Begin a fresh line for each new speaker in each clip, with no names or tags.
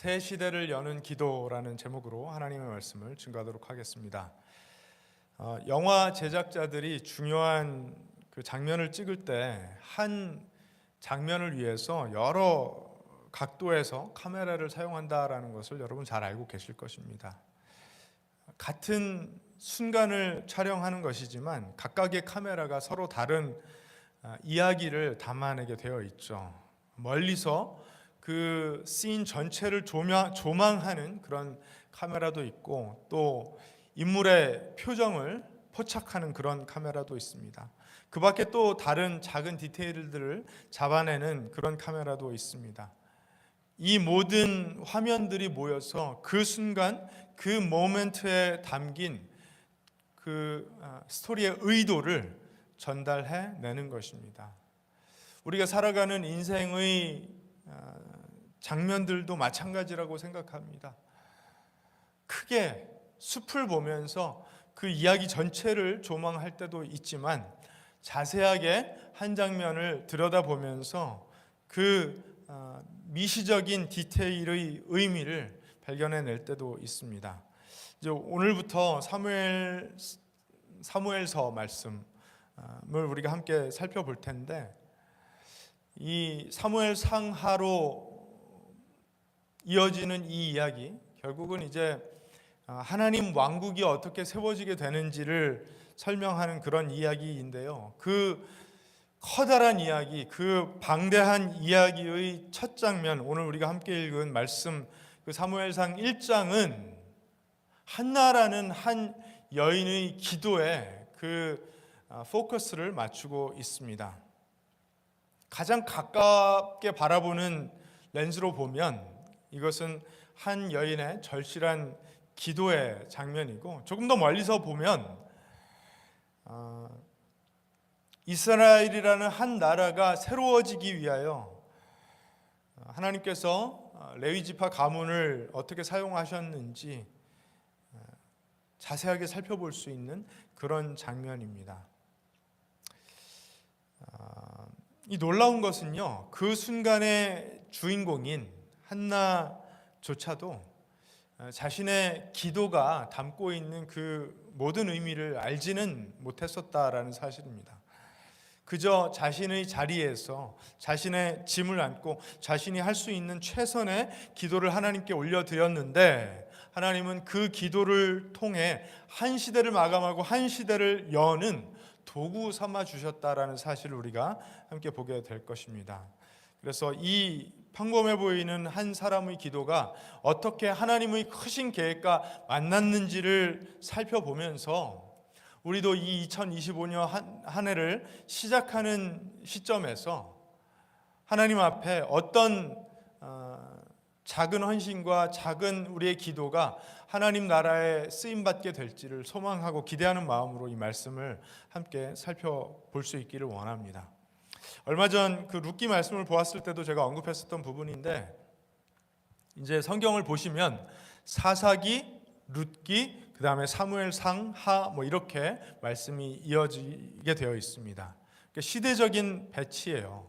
새 시대를 여는 기도라는 제목으로 하나님의 말씀을 증거하도록 하겠습니다. 어, 영화 제작자들이 중요한 그 장면을 찍을 때 한 장면을 위해서 여러 각도에서 카메라를 사용한다라는 것을 여러분 잘 알고 계실 것입니다. 같은 순간을 촬영하는 것이지만 각각의 카메라가 서로 다른 아, 이야기를 담아내게 되어 있죠. 멀리서 그 씬 전체를 조명, 조망하는 그런 카메라도 있고 또 인물의 표정을 포착하는 그런 카메라도 있습니다. 그 밖에 또 다른 작은 디테일들을 잡아내는 그런 카메라도 있습니다. 이 모든 화면들이 모여서 그 순간 그 모멘트에 담긴 그 아, 스토리의 의도를 전달해 내는 것입니다. 우리가 살아가는 인생의 아, 장면들도 마찬가지라고 생각합니다. 크게 숲을 보면서 그 이야기 전체를 조망할 때도 있지만 자세하게 한 장면을 들여다보면서 그 아, 미시적인 디테일의 의미를 발견해낼 때도 있습니다. 이제 오늘부터 사무엘 사무엘서 말씀을 우리가 함께 살펴볼 텐데 이 사무엘 상하로 이어지는 이 이야기 결국은 이제 하나님 왕국이 어떻게 세워지게 되는지를 설명하는 그런 이야기인데요. 그 커다란 이야기, 그 방대한 이야기의 첫 장면, 오늘 우리가 함께 읽은 말씀, 그 사무엘상 1장은 한나라는 한 여인의 기도에 그 아, 포커스를 맞추고 있습니다. 가장 가깝게 바라보는 렌즈로 보면 이것은 한 여인의 절실한 기도의 장면이고 조금 더 멀리서 보면 아, 이스라엘이라는 한 나라가 새로워지기 위하여 하나님께서 레위 지파 가문을 어떻게 사용하셨는지 자세하게 살펴볼 수 있는 그런 장면입니다. 아, 이 놀라운 것은요, 그 순간의 주인공인 한나조차도 자신의 기도가 담고 있는 그 모든 의미를 알지는 못했었다라는 사실입니다. 그저 자신의 자리에서 자신의 짐을 안고 자신이 할 수 있는 최선의 기도를 하나님께 올려드렸는데 하나님은 그 기도를 통해 한 시대를 마감하고 한 시대를 여는 도구 삼아 주셨다라는 사실을 우리가 함께 보게 될 것입니다. 그래서 이 평범해 보이는 한 사람의 기도가 어떻게 하나님의 크신 계획과 만났는지를 살펴보면서 우리도 이 2025년 한, 한 해를 시작하는 시점에서 하나님 앞에 어떤 어, 작은 헌신과 작은 우리의 기도가 하나님 나라에 쓰임 받게 될지를 소망하고 기대하는 마음으로 이 말씀을 함께 살펴볼 수 있기를 원합니다. 얼마 전 그 룻기 말씀을 보았을 때도 제가 언급했었던 부분인데 이제 성경을 보시면 사사기, 룻기, 그 다음에 사무엘 상 하 뭐 이렇게 말씀이 이어지게 되어 있습니다. 그러니까 시대적인 배치예요.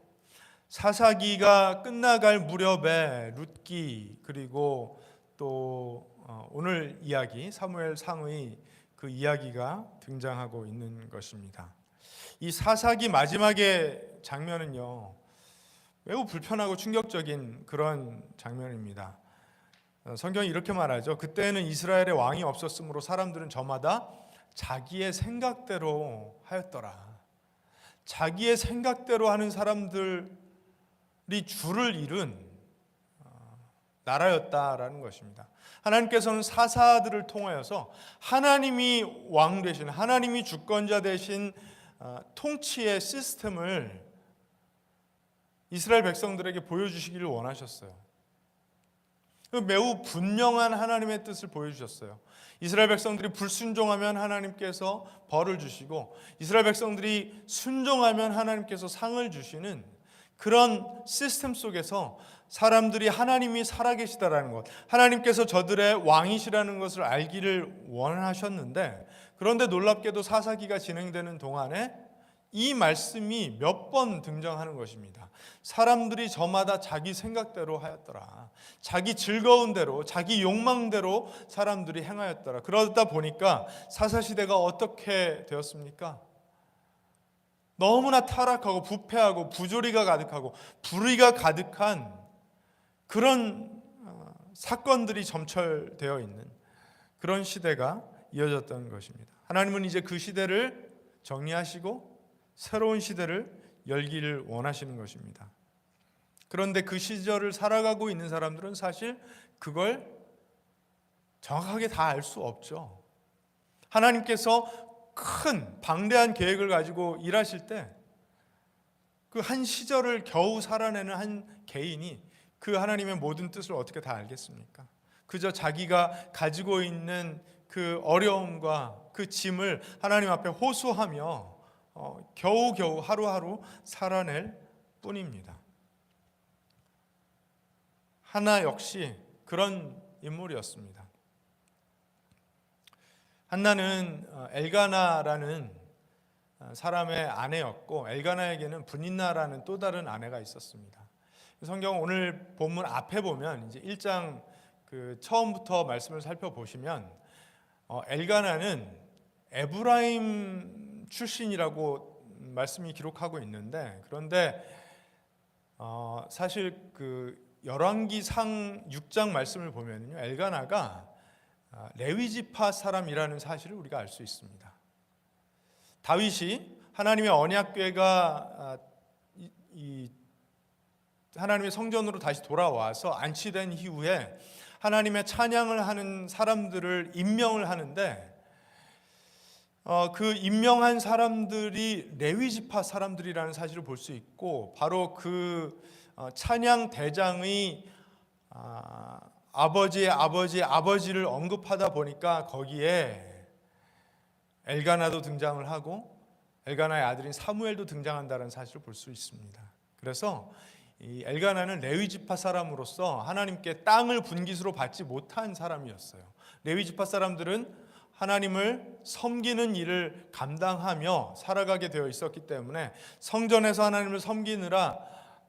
사사기가 끝나갈 무렵에 룻기 그리고 또 어, 오늘 이야기 사무엘 상의 그 이야기가 등장하고 있는 것입니다. 이 사사기 마지막의 장면은요 매우 불편하고 충격적인 그런 장면입니다. 어, 성경이 이렇게 말하죠. 그때는 이스라엘의 왕이 없었으므로 사람들은 저마다 자기의 생각대로 하였더라. 자기의 생각대로 하는 사람들이 주를 이룬 어, 나라였다라는 것입니다. 하나님께서는 사사들을 통하여서 하나님이 왕 되신 하나님이 주권자 어, 통치의 시스템을 이스라엘 백성들에게 보여주시기를 원하셨어요. 그 매우 분명한 하나님의 뜻을 보여주셨어요. 이스라엘 백성들이 불순종하면 하나님께서 벌을 주시고 이스라엘 백성들이 순종하면 하나님께서 상을 주시는 그런 시스템 속에서 사람들이 하나님이 살아계시다라는 것, 하나님께서 저들의 왕이시라는 것을 알기를 원하셨는데 그런데 놀랍게도 사사기가 진행되는 동안에 이 말씀이 몇 번 등장하는 것입니다. 사람들이 저마다 자기 생각대로 하였더라. 자기 즐거운 대로, 자기 욕망대로 사람들이 행하였더라. 그러다 보니까 사사시대가 어떻게 되었습니까? 너무나 타락하고 부패하고 부조리가 가득하고 불의가 가득한 그런 어, 사건들이 점철되어 있는 그런 시대가 이어졌던 것입니다. 하나님은 이제 그 시대를 정리하시고 새로운 시대를 열기를 원하시는 것입니다. 그런데 그 시절을 살아가고 있는 사람들은 사실 그걸 정확하게 다 알 수 없죠. 하나님께서 큰 방대한 계획을 가지고 일하실 때 그 한 시절을 겨우 살아내는 한 개인이 그 하나님의 모든 뜻을 어떻게 다 알겠습니까? 그저 자기가 가지고 있는 그 어려움과 그 짐을 하나님 앞에 호소하며 어, 겨우겨우 하루하루 살아낼 뿐입니다. 하나 역시 그런 인물이었습니다. 한나는 어, 엘가나라는 어, 사람의 아내였고 엘가나에게는 분인나라는 또 다른 아내가 있었습니다. 성경 오늘 본문 앞에 보면 이제 1장 그 처음부터 말씀을 살펴보시면 어, 엘가나는 에브라임 출신이라고 말씀이 기록하고 있는데 그런데 어, 사실 그 열왕기상 6장 말씀을 보면요 엘가나가 아, 레위 지파 사람이라는 사실을 우리가 알 수 있습니다. 다윗이 하나님의 언약궤가 아, 하나님의 성전으로 다시 돌아와서 안치된 이후에 하나님의 찬양을 하는 사람들을 임명을 하는데 어, 그 임명한 사람들이 레위 지파 사람들이라는 사실을 볼 수 있고 바로 그 어, 찬양 대장의 아, 아버지의 아버지의 아버지를 언급하다 보니까 거기에 엘가나도 등장을 하고 엘가나의 아들인 사무엘도 등장한다는 사실을 볼 수 있습니다. 그래서 이 엘가나는 레위 지파 사람으로서 하나님께 땅을 분깃으로 받지 못한 사람이었어요. 레위 지파 사람들은 하나님을 섬기는 일을 감당하며 살아가게 되어 있었기 때문에 성전에서 하나님을 섬기느라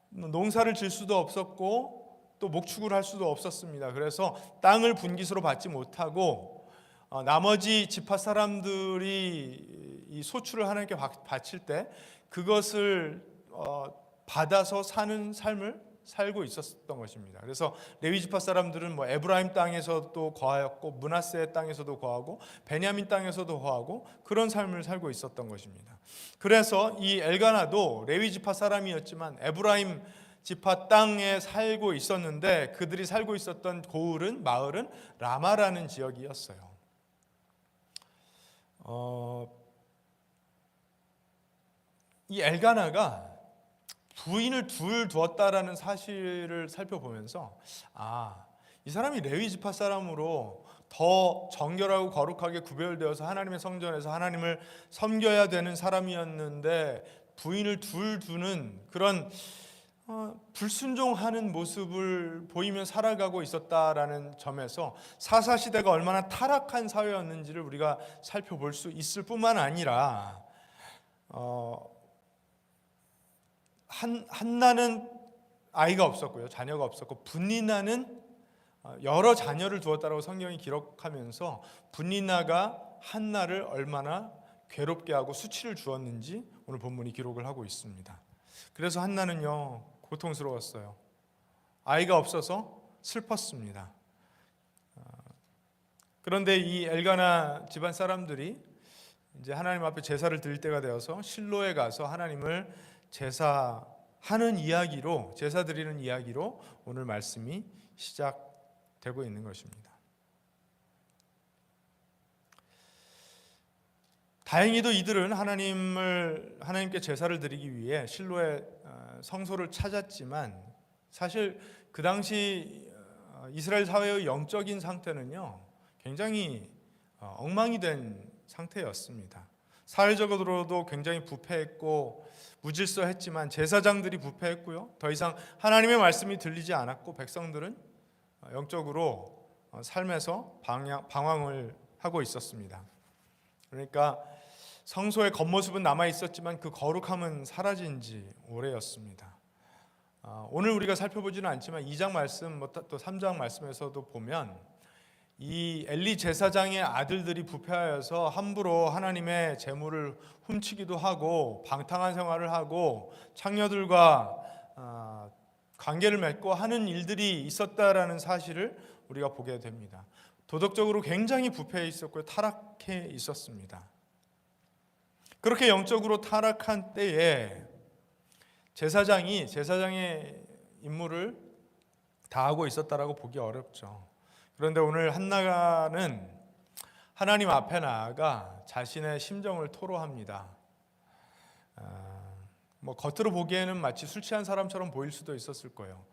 농사를 질 수도 없었고 또 목축을 할 수도 없었습니다. 그래서 땅을 분깃으로 받지 못하고 어, 나머지 지파 사람들이 이 소출을 하나님께 바칠 때 그것을 어, 받아서 사는 삶을 살고 있었던 것입니다. 그래서 레위 지파 사람들은 뭐 에브라임 땅에서도 거하였고 문하세 땅에서도 거하고 베냐민 땅에서도 거하고 그런 삶을 살고 있었던 것입니다. 그래서 이 엘가나도 레위 지파 사람이었지만 에브라임 지파 땅에 살고 있었는데 그들이 살고 있었던 고을은 마을은 라마라는 지역이었어요. 어, 이 엘가나가 부인을 둘 두었다라는 사실을 살펴보면서 아, 이 사람이 레위 지파 사람으로 더 정결하고 거룩하게 구별되어서 하나님의 성전에서 하나님을 섬겨야 되는 사람이었는데 부인을 둘 두는 그런 어, 불순종하는 모습을 보이며 살아가고 있었다라는 점에서 사사 시대가 얼마나 타락한 사회였는지를 우리가 살펴볼 수 있을 뿐만 아니라 어, 한 한나는 아이가 없었고요, 자녀가 없었고 분리나는 어, 여러 자녀를 두었다라고 성경이 기록하면서 분리나가 한나를 얼마나 괴롭게 하고 수치를 주었는지 오늘 본문이 기록을 하고 있습니다. 그래서 한나는요 고통스러웠어요. 아이가 없어서 슬펐습니다. 어, 그런데 이 엘가나 집안 사람들이 이제 하나님 앞에 제사를 드릴 때가 되어서 실로에 가서 하나님을 제사하는 이야기로 제사 드리는 이야기로 오늘 말씀이 시작되고 있는 것입니다. 다행히도 이들은 하나님을 하나님께 제사를 드리기 위해 실로의 어, 성소를 찾았지만 사실 그 당시 어, 이스라엘 사회의 영적인 상태는요 굉장히 어, 엉망이 된 상태였습니다. 사회적으로도 굉장히 부패했고 무질서했지만 제사장들이 부패했고요. 더 이상 하나님의 말씀이 들리지 않았고 백성들은 영적으로 삶에서 방황을 하고 있었습니다. 그러니까 성소의 겉모습은 남아 있었지만 그 거룩함은 사라진 지 오래였습니다. 아, 오늘 우리가 살펴보지는 않지만 2장 말씀 뭐또 3장 말씀에서도 보면 이 엘리 제사장의 아들들이 부패하여서 함부로 하나님의 재물을 훔치기도 하고 방탕한 생활을 하고 창녀들과 아, 관계를 맺고 하는 일들이 있었다라는 사실을 우리가 보게 됩니다. 도덕적으로 굉장히 부패해 있었고 타락해 있었습니다. 그렇게 영적으로 타락한 때에 제사장이 제사장의 임무를 다하고 있었다라고 보기 어렵죠. 그런데 오늘 한나가는 하나님 앞에 나아가 자신의 심정을 토로합니다. 아, 뭐 겉으로 보기에는 마치 술 취한 사람처럼 보일 수도 있었을 거예요.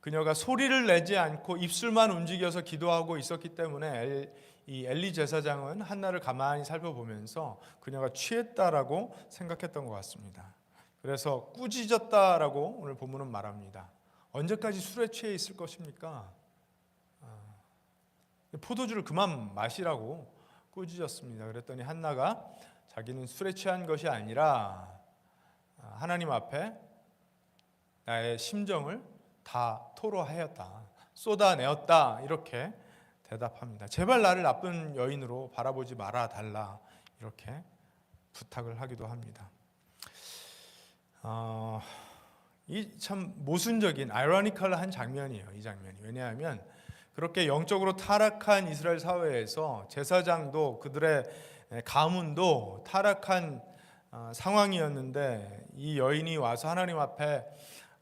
그녀가 소리를 내지 않고 입술만 움직여서 기도하고 있었기 때문에 엘, 이 엘리 제사장은 한나를 가만히 살펴보면서 그녀가 취했다라고 생각했던 것 같습니다. 그래서 꾸짖었다라고 오늘 본문은 말합니다. 언제까지 술에 취해 있을 것입니까? 아, 포도주를 그만 마시라고 꾸짖었습니다. 그랬더니 한나가 자기는 술에 취한 것이 아니라 아, 하나님 앞에 나의 심정을 다 토로하였다. 쏟아내었다. 이렇게 대답합니다. 제발 나를 나쁜 여인으로 바라보지 말아 달라. 이렇게 부탁을 하기도 합니다. 어, 이 참 모순적인 아이러니컬한 장면이에요. 이 장면이 왜냐하면 그렇게 영적으로 타락한 이스라엘 사회에서 제사장도 그들의 가문도 타락한 어, 상황이었는데 이 여인이 와서 하나님 앞에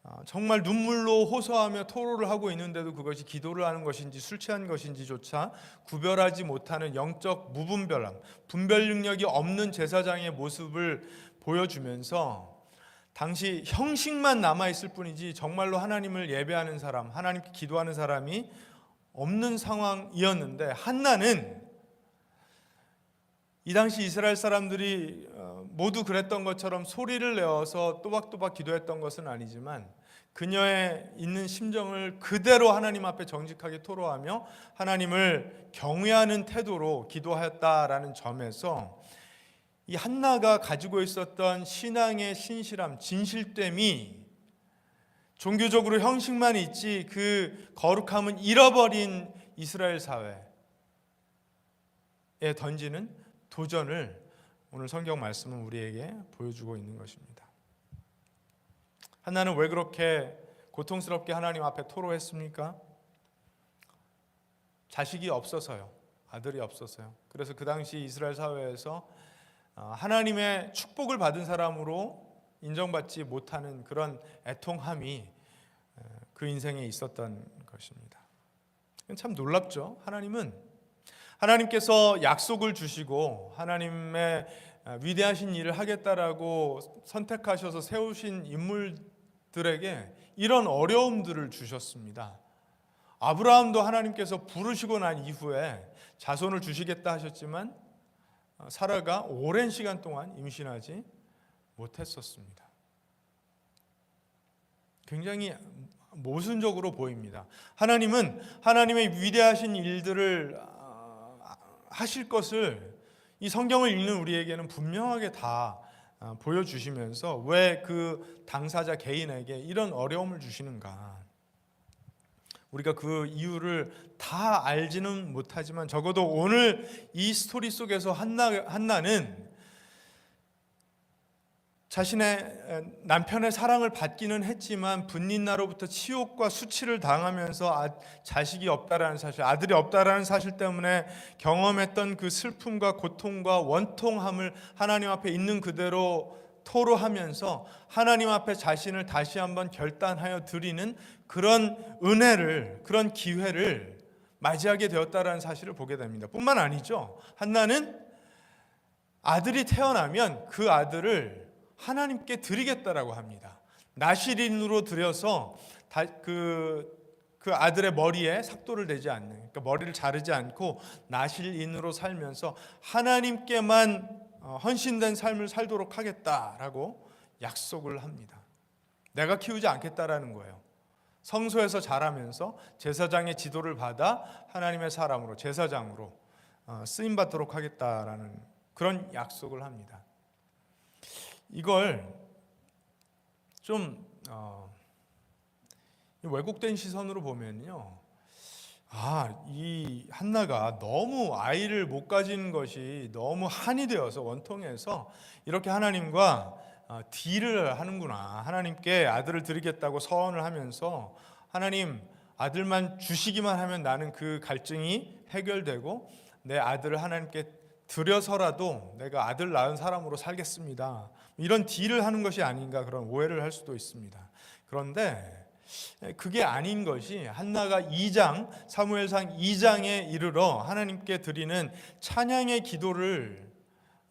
어, 정말 눈물로 호소하며 토로를 하고 있는데도 그것이 기도를 하는 것인지 술 취한 것인지조차 구별하지 못하는 영적 무분별함, 분별 능력이 없는 제사장의 모습을 보여주면서 당시 형식만 남아 있을 뿐이지 정말로 하나님을 예배하는 사람, 하나님께 기도하는 사람이 없는 상황이었는데 한나는 이 당시 이스라엘 사람들이 어, 모두 그랬던 것처럼 소리를 내어서 또박또박 기도했던 것은 아니지만 그녀의 있는 심정을 그대로 하나님 앞에 정직하게 토로하며 하나님을 경외하는 태도로 기도하였다라는 점에서 이 한나가 가지고 있었던 신앙의 신실함, 진실됨이 종교적으로 형식만 있지 그 거룩함은 잃어버린 이스라엘 사회에 던지는 도전을 오늘 성경 말씀은 우리에게 보여주고 있는 것입니다. 한나는 왜 그렇게 고통스럽게 하나님 앞에 토로했습니까? 자식이 없어서요. 아들이 없어서요. 그래서 그 당시 이스라엘 사회에서 어, 하나님의 축복을 받은 사람으로 인정받지 못하는 그런 애통함이 그 인생에 있었던 것입니다. 참 놀랍죠. 하나님은 하나님께서 약속을 주시고 하나님의 위대하신 일을 하겠다라고 선택하셔서 세우신 인물들에게 이런 어려움들을 주셨습니다. 아브라함도 하나님께서 부르시고 난 이후에 자손을 주시겠다 하셨지만 사라가 오랜 시간 동안 임신하지 못했었습니다. 굉장히 모순적으로 보입니다. 하나님은 하나님의 위대하신 일들을 하실 것을 이 성경을 읽는 우리에게는 분명하게 다 보여주시면서 왜 그 당사자 개인에게 이런 어려움을 주시는가. 우리가 그 이유를 다 알지는 못하지만 적어도 오늘 이 스토리 속에서 한나, 한나는 자신의 남편의 사랑을 받기는 했지만 분린나로부터 치욕과 수치를 당하면서 아, 자식이 없다라는 사실, 아들이 없다라는 사실 때문에 경험했던 그 슬픔과 고통과 원통함을 하나님 앞에 있는 그대로 토로하면서 하나님 앞에 자신을 다시 한번 결단하여 드리는 그런 은혜를 그런 기회를 맞이하게 되었다라는 사실을 보게 됩니다. 뿐만 아니죠. 한나는 아들이 태어나면 그 아들을 하나님께 드리겠다라고 합니다. 나시린으로 드려서 그, 그 아들의 머리에 삭도를 대지 않는, 그러니까 머리를 자르지 않고 나실인으로 살면서 하나님께만 어, 헌신된 삶을 살도록 하겠다라고 약속을 합니다. 내가 키우지 않겠다라는 거예요. 성소에서 자라면서 제사장의 지도를 받아 하나님의 사람으로 제사장으로 어, 쓰임 받도록 하겠다라는 그런 약속을 합니다. 이걸 좀 어, 이 왜곡된 시선으로 보면요. 아, 이 한나가 너무 아이를 못 가진 것이 너무 한이 되어서 원통해서 이렇게 하나님과 어, 딜을 하는구나. 하나님께 아들을 드리겠다고 서원을 하면서 하나님 아들만 주시기만 하면 나는 그 갈증이 해결되고 내 아들을 하나님께 드려서라도 내가 아들 낳은 사람으로 살겠습니다. 이런 딜을 하는 것이 아닌가 그런 오해를 할 수도 있습니다. 그런데 그게 아닌 것이 한나가 2장 사무엘상 2장에 이르러 하나님께 드리는 찬양의 기도를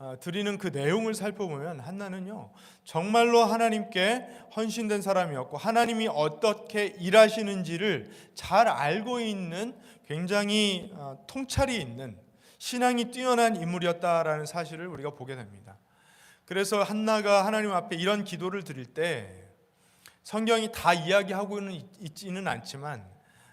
어, 드리는 그 내용을 살펴보면 한나는요 정말로 하나님께 헌신된 사람이었고 하나님이 어떻게 일하시는지를 잘 알고 있는 굉장히 어, 통찰이 있는 신앙이 뛰어난 인물이었다라는 사실을 우리가 보게 됩니다. 그래서 한나가 하나님 앞에 이런 기도를 드릴 때 성경이 다 이야기하고는 있- 있지는 않지만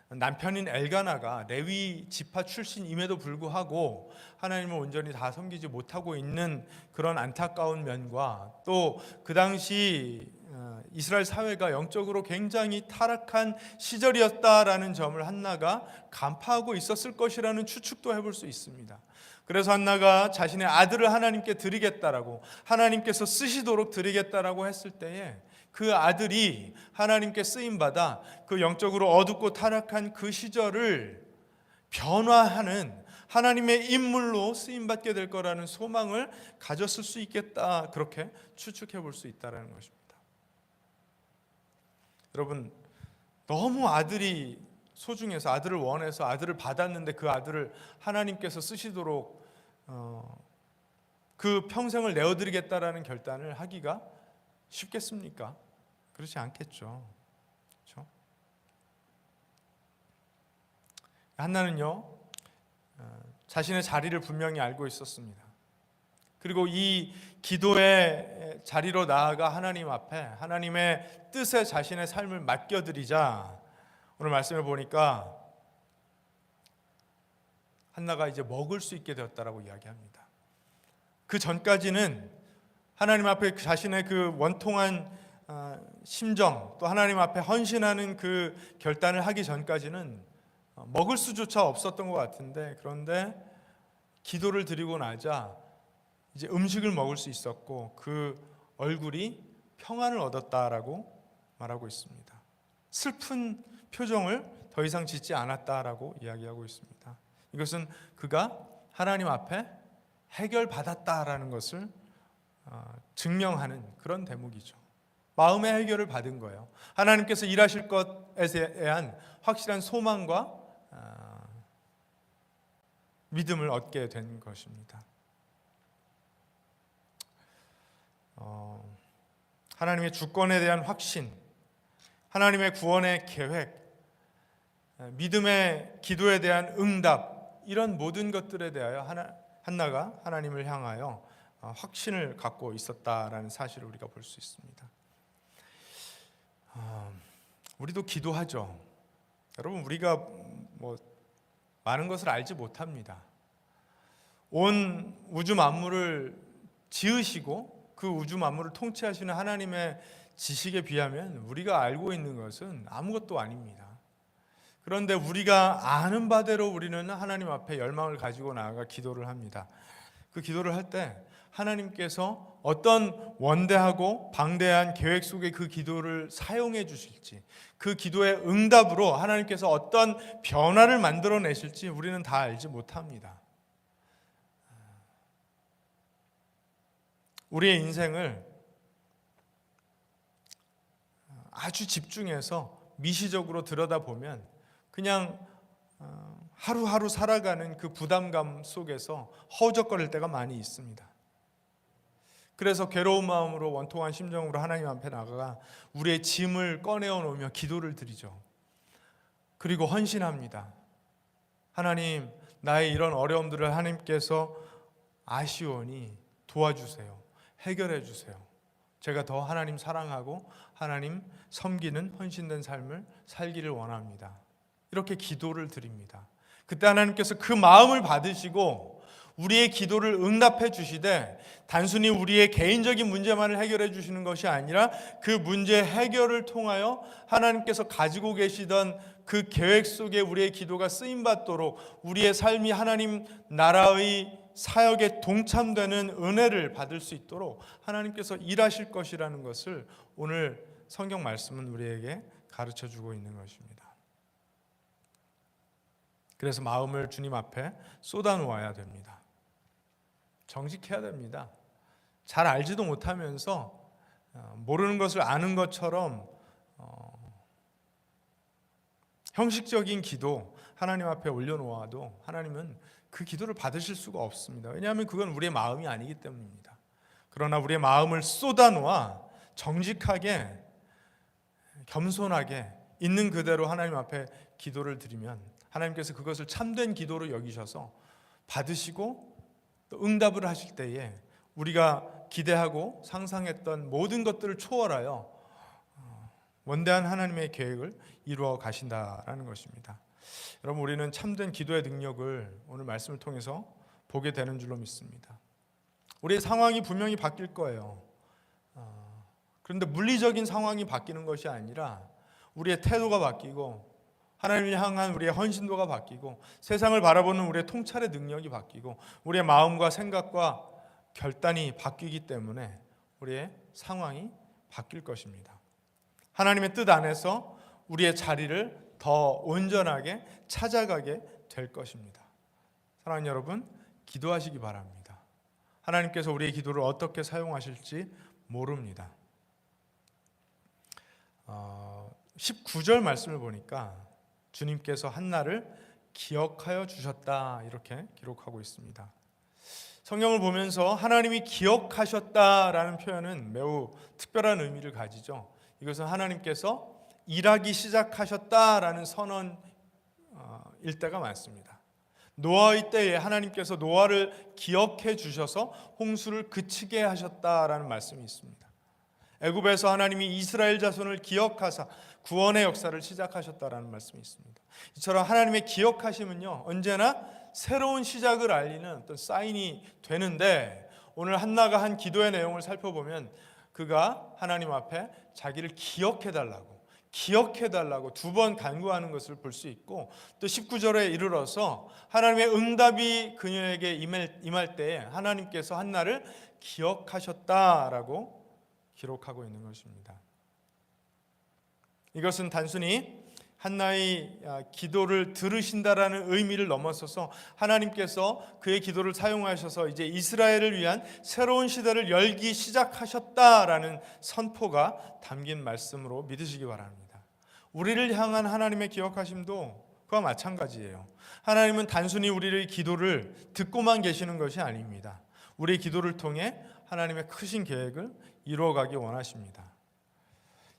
남편인 엘가나가 레위 지파 출신임에도 불구하고 하나님을 온전히 다 섬기지 못하고 있는 그런 안타까운 면과 또 그 당시 어, 이스라엘 사회가 영적으로 굉장히 타락한 시절이었다라는 점을 한나가 간파하고 있었을 것이라는 추측도 해볼 수 있습니다. 그래서 한나가 자신의 아들을 하나님께 드리겠다라고 하나님께서 쓰시도록 드리겠다라고 했을 때에 그 아들이 하나님께 쓰임 받아 그 영적으로 어둡고 타락한 그 시절을 변화하는 하나님의 인물로 쓰임 받게 될 거라는 소망을 가졌을 수 있겠다 그렇게 추측해 볼 수 있다라는 것입니다. 여러분 너무 아들이 소중해서 아들을 원해서 아들을 받았는데 그 아들을 하나님께서 쓰시도록 어, 그 평생을 내어드리겠다라는 결단을 하기가 쉽겠습니까? 그렇지 않겠죠. 그렇죠? 한나는요 어, 자신의 자리를 분명히 알고 있었습니다. 그리고 이 기도의 자리로 나아가 하나님 앞에 하나님의 뜻에 자신의 삶을 맡겨드리자 오늘 말씀을 보니까 한나가 이제 먹을 수 있게 되었다라고 이야기합니다. 그 전까지는 하나님 앞에 그 자신의 그 원통한 아, 심정 또 하나님 앞에 헌신하는 그 결단을 하기 전까지는 어, 먹을 수조차 없었던 것 같은데 그런데 기도를 드리고 나자 이제 음식을 먹을 수 있었고 그 얼굴이 평안을 얻었다라고 말하고 있습니다. 슬픈 표정을 더 이상 짓지 않았다라고 이야기하고 있습니다. 이것은 그가 하나님 앞에 해결받았다라는 것을 어, 증명하는 그런 대목이죠. 마음의 해결을 받은 거예요. 하나님께서 일하실 것에 대한 확실한 소망과 어, 믿음을 얻게 된 것입니다. 어, 하나님의 주권에 대한 확신, 하나님의 구원의 계획, 믿음의 기도에 대한 응답 이런 모든 것들에 대하여 하나, 한나가 하나님을 향하여 어, 확신을 갖고 있었다라는 사실을 우리가 볼 수 있습니다. 어, 우리도 기도하죠. 여러분 우리가 뭐 많은 것을 알지 못합니다. 온 우주 만물을 지으시고 그 우주 만물을 통치하시는 하나님의 지식에 비하면 우리가 알고 있는 것은 아무것도 아닙니다. 그런데 우리가 아는 바대로 우리는 하나님 앞에 열망을 가지고 나아가 기도를 합니다. 그 기도를 할 때 하나님께서 어떤 원대하고 방대한 계획 속에 그 기도를 사용해 주실지 그 기도의 응답으로 하나님께서 어떤 변화를 만들어 내실지 우리는 다 알지 못합니다. 우리의 인생을 아주 집중해서 미시적으로 들여다보면 그냥 어, 하루하루 살아가는 그 부담감 속에서 허우적거릴 때가 많이 있습니다. 그래서 괴로운 마음으로 원통한 심정으로 하나님 앞에 나가가 우리의 짐을 꺼내어 놓으며 기도를 드리죠. 그리고 헌신합니다. 하나님, 나의 이런 어려움들을 하나님께서 아시오니 도와주세요. 해결해 주세요. 제가 더 하나님 사랑하고 하나님 섬기는 헌신된 삶을 살기를 원합니다. 이렇게 기도를 드립니다. 그때 하나님께서 그 마음을 받으시고 우리의 기도를 응답해 주시되 단순히 우리의 개인적인 문제만을 해결해 주시는 것이 아니라 그 문제 해결을 통하여 하나님께서 가지고 계시던 그 계획 속에 우리의 기도가 쓰임 받도록 우리의 삶이 하나님 나라의 사역에 동참되는 은혜를 받을 수 있도록 하나님께서 일하실 것이라는 것을 오늘 성경 말씀은 우리에게 가르쳐 주고 있는 것입니다. 그래서 마음을 주님 앞에 쏟아 놓아야 됩니다. 정직해야 됩니다. 잘 알지도 못하면서 어, 모르는 것을 아는 것처럼 어, 형식적인 기도 하나님 앞에 올려놓아도 하나님은 그 기도를 받으실 수가 없습니다. 왜냐하면 그건 우리의 마음이 아니기 때문입니다. 그러나 우리의 마음을 쏟아놓아 정직하게 겸손하게 있는 그대로 하나님 앞에 기도를 드리면 하나님께서 그것을 참된 기도로 여기셔서 받으시고 또 응답을 하실 때에 우리가 기대하고 상상했던 모든 것들을 초월하여 어, 원대한 하나님의 계획을 이루어 가신다라는 것입니다. 여러분 우리는 참된 기도의 능력을 오늘 말씀을 통해서 보게 되는 줄로 믿습니다. 우리의 상황이 분명히 바뀔 거예요. 어, 그런데 물리적인 상황이 바뀌는 것이 아니라 우리의 태도가 바뀌고 하나님을 향한 우리의 헌신도가 바뀌고 세상을 바라보는 우리의 통찰의 능력이 바뀌고 우리의 마음과 생각과 결단이 바뀌기 때문에 우리의 상황이 바뀔 것입니다. 하나님의 뜻 안에서 우리의 자리를 더 온전하게 찾아가게 될 것입니다. 사랑하는 여러분, 기도하시기 바랍니다. 하나님께서 우리의 기도를 어떻게 사용하실지 모릅니다. 어, 19절 말씀을 보니까 주님께서 한나를 기억하여 주셨다 이렇게 기록하고 있습니다. 성경을 보면서 하나님이 기억하셨다라는 표현은 매우 특별한 의미를 가지죠. 이것은 하나님께서 일하기 시작하셨다라는 선언일 때가 많습니다. 노아의 때에 하나님께서 노아를 기억해 주셔서 홍수를 그치게 하셨다라는 말씀이 있습니다. 애굽에서 하나님이 이스라엘 자손을 기억하사 구원의 역사를 시작하셨다라는 말씀이 있습니다. 이처럼 하나님의 기억하심은요 언제나 새로운 시작을 알리는 어떤 사인이 되는데 오늘 한나가 한 기도의 내용을 살펴보면 그가 하나님 앞에 자기를 기억해 달라고 기억해 달라고 두 번 간구하는 것을 볼 수 있고 또 19절에 이르러서 하나님의 응답이 그녀에게 임할, 때에 하나님께서 한나를 기억하셨다라고 기록하고 있는 것입니다. 이것은 단순히 한나의 아, 기도를 들으신다라는 의미를 넘어서서 하나님께서 그의 기도를 사용하셔서 이제 이스라엘을 위한 새로운 시대를 열기 시작하셨다라는 선포가 담긴 말씀으로 믿으시기 바랍니다. 우리를 향한 하나님의 기억하심도 그와 마찬가지예요. 하나님은 단순히 우리의 기도를 듣고만 계시는 것이 아닙니다. 우리의 기도를 통해 하나님의 크신 계획을 이루어가기 원하십니다.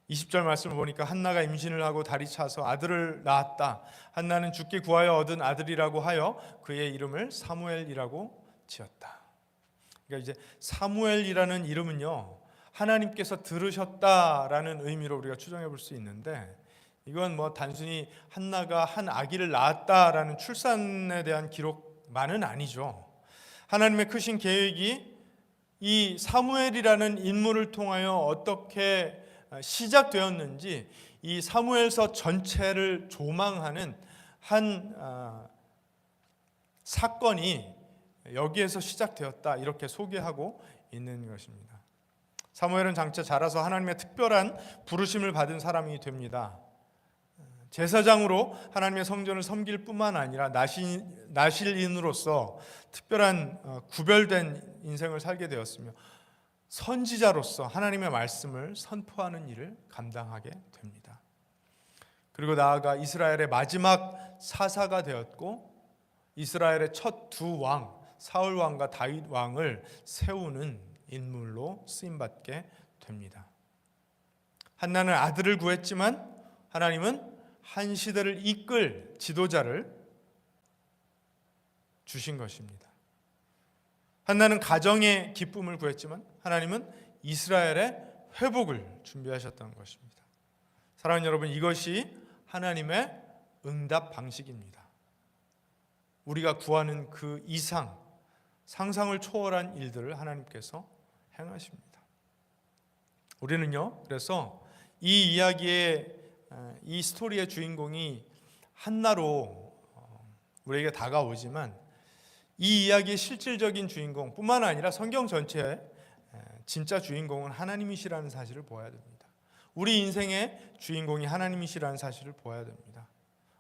20절 말씀을 보니까 한나가 임신을 하고 다리 차서 아들을 낳았다. 한나는 죽게 구하여 얻은 아들이라고 하여 그의 이름을 사무엘이라고 지었다. 그러니까 이제 사무엘이라는 이름은요. 하나님께서 들으셨다라는 의미로 우리가 추정해 볼 수 있는데 이건 뭐 단순히 한나가 한 아기를 낳았다라는 출산에 대한 기록만은 아니죠. 하나님의 크신 계획이 이 사무엘이라는 인물을 통하여 어떻게 시작되었는지 이 사무엘서 전체를 조망하는 한 아, 사건이 여기에서 시작되었다 이렇게 소개하고 있는 것입니다. 사무엘은 장차 자라서 하나님의 특별한 부르심을 받은 사람이 됩니다. 제사장으로 하나님의 성전을 섬길 뿐만 아니라 나신, 나실인으로서 특별한 어, 구별된 인생을 살게 되었으며 선지자로서 하나님의 말씀을 선포하는 일을 감당하게 됩니다. 그리고 나아가 이스라엘의 마지막 사사가 되었고 이스라엘의 첫 두 왕, 사울 왕과 다윗 왕을 세우는 인물로 쓰임 받게 됩니다. 한나는 아들을 구했지만 하나님은 한 시대를 이끌 지도자를 주신 것입니다. 한나는 가정의 기쁨을 구했지만 하나님은 이스라엘의 회복을 준비하셨던 것입니다. 사랑하는 여러분, 이것이 하나님의 응답 방식입니다. 우리가 구하는 그 이상 상상을 초월한 일들을 하나님께서 행하십니다. 우리는요. 그래서 이 이야기의 어, 이 스토리의 주인공이 한나로 어, 우리에게 다가오지만 이 이야기의 실질적인 주인공뿐만 아니라 성경 전체의 에, 진짜 주인공은 하나님이시라는 사실을 보아야 됩니다. 우리 인생의 주인공이 하나님이시라는 사실을 보아야 됩니다.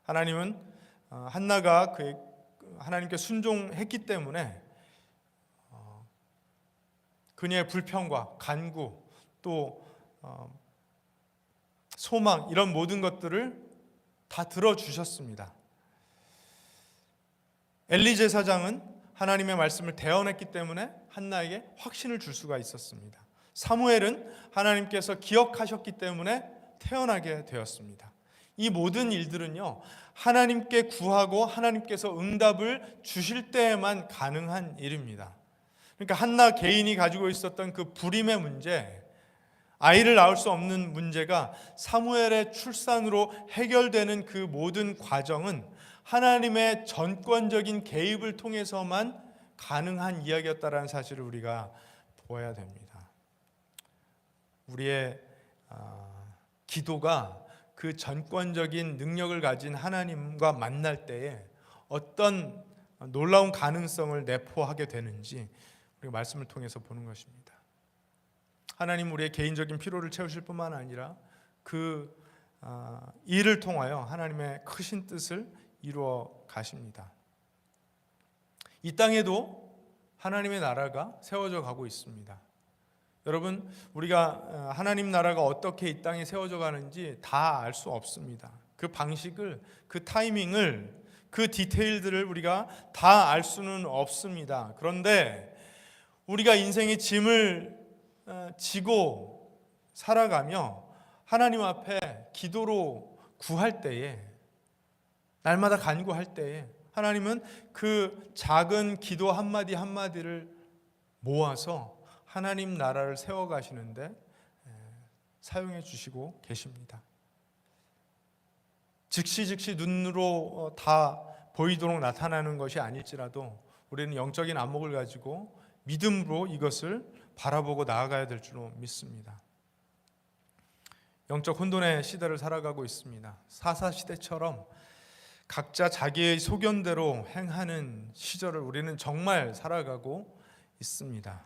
하나님은 어, 한나가 그의 하나님께 순종했기 때문에 어, 그녀의 불평과 간구 또 어, 소망 이런 모든 것들을 다 들어주셨습니다. 엘리 제사장은 하나님의 말씀을 대언했기 때문에 한나에게 확신을 줄 수가 있었습니다. 사무엘은 하나님께서 기억하셨기 때문에 태어나게 되었습니다. 이 모든 일들은요, 하나님께 구하고 하나님께서 응답을 주실 때에만 가능한 일입니다. 그러니까 한나 개인이 가지고 있었던 그 불임의 문제, 아이를 낳을 수 없는 문제가 사무엘의 출산으로 해결되는 그 모든 과정은 하나님의 전권적인 개입을 통해서만 가능한 이야기였다라는 사실을 우리가 보아야 됩니다. 우리의 아, 기도가 그 전권적인 능력을 가진 하나님과 만날 때에 어떤 놀라운 가능성을 내포하게 되는지 우리가 말씀을 통해서 보는 것입니다. 하나님 우리의 개인적인 피로를 채우실 뿐만 아니라 그 아, 일을 통하여 하나님의 크신 뜻을 이루어 가십니다. 이 땅에도 하나님의 나라가 세워져 가고 있습니다. 여러분, 우리가 어, 하나님 나라가 어떻게 이 땅에 세워져 가는지 다 알 수 없습니다. 그 방식을, 그 타이밍을, 그 디테일들을 우리가 다 알 수는 없습니다. 그런데 우리가 인생의 짐을 어, 지고 살아가며 하나님 앞에 기도로 구할 때에 날마다 간구할 때에 하나님은 그 작은 기도 한마디 한마디를 모아서 하나님 나라를 세워 가시는데 사용해 주시고 계십니다. 즉시 즉시 눈으로 어, 다 보이도록 나타나는 것이 아닐지라도 우리는 영적인 안목을 가지고 믿음으로 이것을 바라보고 나아가야 될 줄로 믿습니다. 영적 혼돈의 시대를 살아가고 있습니다. 사사 시대처럼 각자 자기의 소견대로 행하는 시절을 우리는 정말 살아가고 있습니다.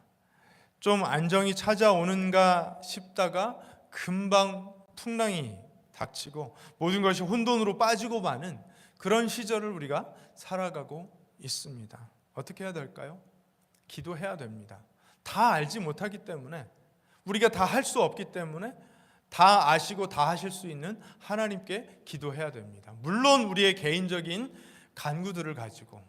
좀 안정이 찾아오는가 싶다가 금방 풍랑이 닥치고 모든 것이 혼돈으로 빠지고 마는 그런 시절을 우리가 살아가고 있습니다. 어떻게 해야 될까요? 기도해야 됩니다. 다 알지 못하기 때문에 우리가 다 할 수 없기 때문에 다 아시고 다 하실 수 있는 하나님께 기도해야 됩니다. 물론 우리의 개인적인 간구들을 가지고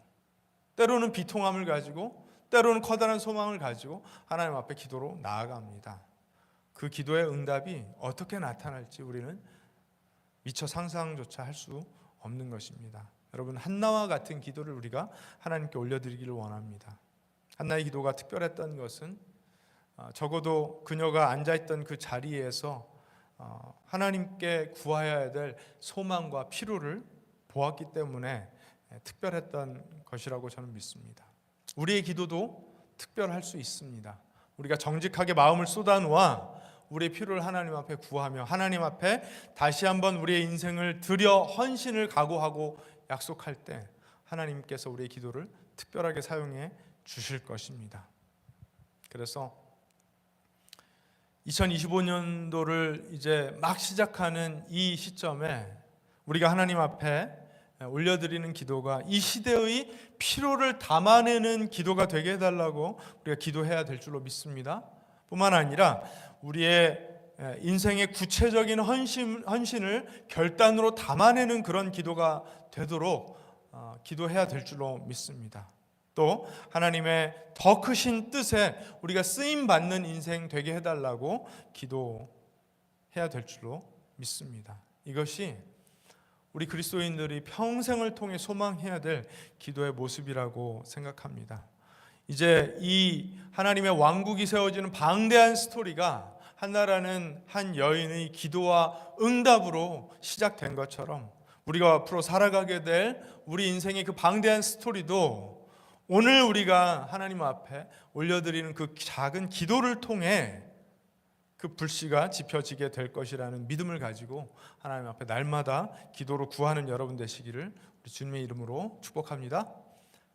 때로는 비통함을 가지고 때로는 커다란 소망을 가지고 하나님 앞에 기도로 나아갑니다. 그 기도의 응답이 어떻게 나타날지 우리는 미처 상상조차 할 수 없는 것입니다. 여러분 한나와 같은 기도를 우리가 하나님께 올려드리기를 원합니다. 한나의 기도가 특별했던 것은 어, 적어도 그녀가 앉아있던 그 자리에서 어, 하나님께 구하여야 될 소망과 필요를 보았기 때문에 특별했던 것이라고 저는 믿습니다. 우리의 기도도 특별할 수 있습니다. 우리가 정직하게 마음을 쏟아놓아 우리의 필요를 하나님 앞에 구하며 하나님 앞에 다시 한번 우리의 인생을 들여 헌신을 각오하고 약속할 때 하나님께서 우리의 기도를 특별하게 사용해 주실 것입니다. 그래서 2025년도를 이제 막 시작하는 이 시점에 우리가 하나님 앞에 올려드리는 기도가 이 시대의 피로를 담아내는 기도가 되게 해달라고 우리가 기도해야 될 줄로 믿습니다. 뿐만 아니라 우리의 인생의 구체적인 헌신, 헌신을 결단으로 담아내는 그런 기도가 되도록 어, 기도해야 될 줄로 믿습니다. 또 하나님의 더 크신 뜻에 우리가 쓰임 받는 인생 되게 해달라고 기도해야 될 줄로 믿습니다. 이것이 우리 그리스도인들이 평생을 통해 소망해야 될 기도의 모습이라고 생각합니다. 이제 이 하나님의 왕국이 세워지는 방대한 스토리가 한나라는 한 여인의 기도와 응답으로 시작된 것처럼 우리가 앞으로 살아가게 될 우리 인생의 그 방대한 스토리도 오늘 우리가 하나님 앞에 올려드리는 그 작은 기도를 통해 그 불씨가 지펴지게 될 것이라는 믿음을 가지고 하나님 앞에 날마다 기도로 구하는 여러분 되시기를 우리 주님의 이름으로 축복합니다.